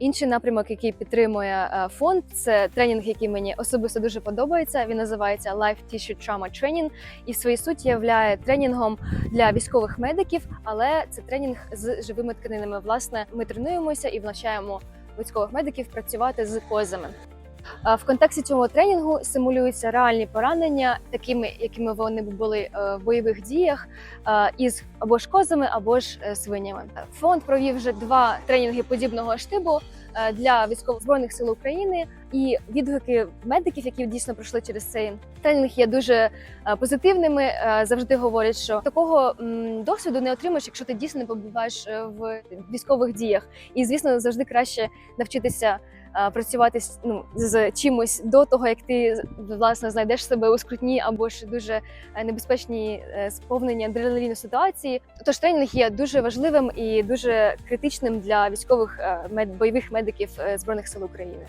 Інший напрямок, який підтримує е, фонд, це тренінг, який мені особисто дуже подобається. Він називається Life Tissue Trauma Training і в своїй суті являє тренінгом для військових медиків, але це тренінг з живими тканинами. Власне, ми тренуємося і навчаємо військових медиків працювати з козами. В контексті цього тренінгу симулюються реальні поранення, такими, якими вони були е, в бойових діях, із або ж козами, або ж е, свинями. Фонд провів вже два тренінги подібного штибу е, для військових збройних сил України. І відгуки медиків, які дійсно пройшли через цей тренінг, є дуже позитивними. Завжди говорять, що такого досвіду не отримаєш, якщо ти дійсно не побуваєш в військових діях. І звісно, завжди краще навчитися працювати з, ну, з чимось до того, як ти власне знайдеш себе у скрутній або ж дуже небезпечні небезпечній е, сповненні адреналіну ситуації. Тож тренінг є дуже важливим і дуже критичним для військових е, бойових медиків е, збройних сил України.